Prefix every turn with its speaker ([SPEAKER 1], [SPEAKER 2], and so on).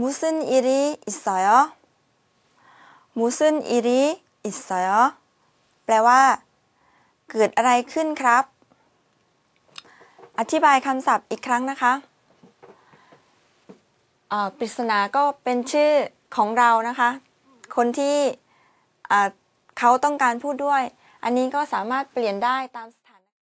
[SPEAKER 1] 무슨일이있어요무슨일이있어요แปลว่าเกิดอะไรขึ้นครับอธิบายคำศัพท์อีกครั้งนะคะปริศนาก็เป็นชื่อของเรานะคะคนที่เขาต้องการพูดด้วยอันนี้ก็สามารถเปลี่ยนได้ตาม